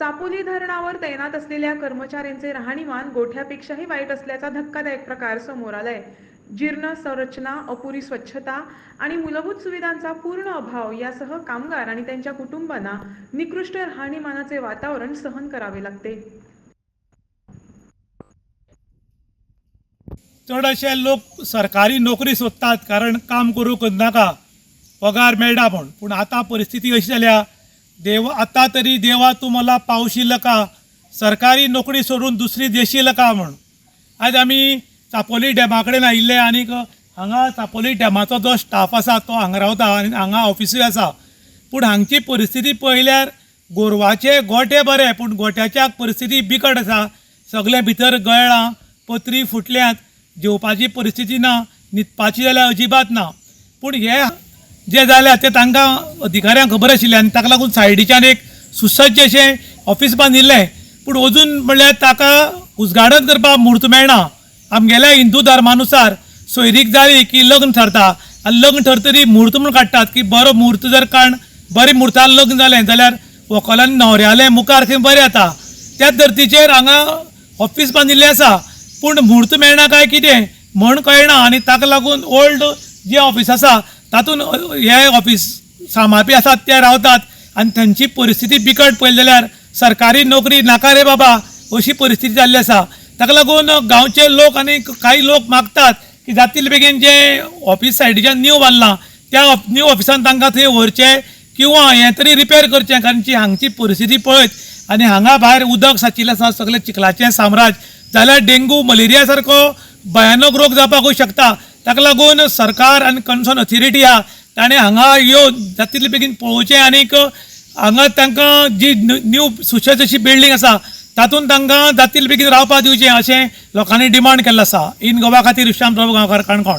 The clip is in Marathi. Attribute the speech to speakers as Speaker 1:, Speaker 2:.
Speaker 1: सापोली धरणावर तैनात असलेल्या कर्मचाऱ्यांचे राहणीमान गोठ्यापेक्षाही वाईट असल्याचा धक्कादायक प्रकार समोर आलाय. जीर्ण संरचना अपुरी स्वच्छता आणि मूलभूत सुविधांचा पूर्ण अभाव यासह कामगार आणि त्यांच्या कुटुंबांना निकृष्ट राहणीमानाचे वातावरण सहन करावे लागते.
Speaker 2: चडशे लोक सरकारी नोकरी सोदतात कारण काम करूंक नाका. पगार मेळटा पण पूण आतां परिस्थिती अशी जाल्या देव आतां तरी देवा तूं मला पावशील का? सरकारी नोकरी सोडून दुसरी देशील का म्हण आयज आमी चापोली डॅमा कडेन आयिल्ले आनीक हांगा चापोली डॅमाचो जो स्टाफ आसा तो हांगा रावता आनी हांगा ऑफिसूय आसा पूण हांगची परिस्थिती पळयल्यार गोरवाचे गोटे बरे पूण गोट्याच्या परिस्थिती बिकट आसा सगळे भितर गळ्ळां पत्री फुटल्यात. जेवपाची परिस्थिती ना न्हिदपाची जाल्यार अजिबात ना. पूण हे जे जाल्या ते तांकां अधिकाऱ्यांक खबर आशिल्लें आनी ताका लागून सायडीच्यान एक सुसज्ज अशें ऑफीस बांदिल्लें पूण अजून म्हणल्यार ताका उजगाडन करपाक म्हूर्त मेळना. आमगेल्या हिंदू धर्मानुसार सोयरीक जाली की लग्न ठरता आनी लग्न ठरतरी म्हूर्त म्हूण काडटात की बरो म्हूर्त जर काण बरें म्हूर्तान लग्न जालें जाल्यार व्हंकलान न्हवऱ्यालें मुखार खंय बरें जाता. त्याच धर्तीचेर हांगा ऑफीस बांदिल्लें आसा. पूण म्हूर्त मेळना काय कितें? म्हण कळना आनी ताका लागून ओल्ड जे ऑफीस आसा तातूंत हे ऑफीस सांबाळपी आसात ते रावतात आनी थंयची परिस्थिती बिकट पळयली जाल्यार सरकारी नोकरी नाका रे बाबा अशी परिस्थिती जाल्ली आसा ताका लागून गांवचे लोक आनी काही लोक मागतात की जातील बेगीन जे ऑफीस सायडीच्यान न्यू बांदलां त्या न्यू ऑफिसान तांकां थंय व्हरचें किंवा हें तरी रिपेर करचें कारण जी हांगची परिस्थिती पळयत आनी हांगा भायर उदक साचिल्लें आसा सगळें चिखलाचें साम्राज्य जाल्यार डेंगू मलेरिया सारको भयानक रोग जावपाकूय शकता. ताका लागून सरकार आनी कन्सर्न ऑथॉरिटी आहा ताणें हांगा येवन जातले बेगीन पळोवचें आनीक हांगा तांकां जी न्यू सुशेज अशी बिल्डींग आसा तातूंत तांकां जातले बेगीन रावपाक दिवचें अशें लोकांनी डिमांड केल्लो आसा. इन गोवा खातीर विश्राम प्रभू गांवकार काणकोण.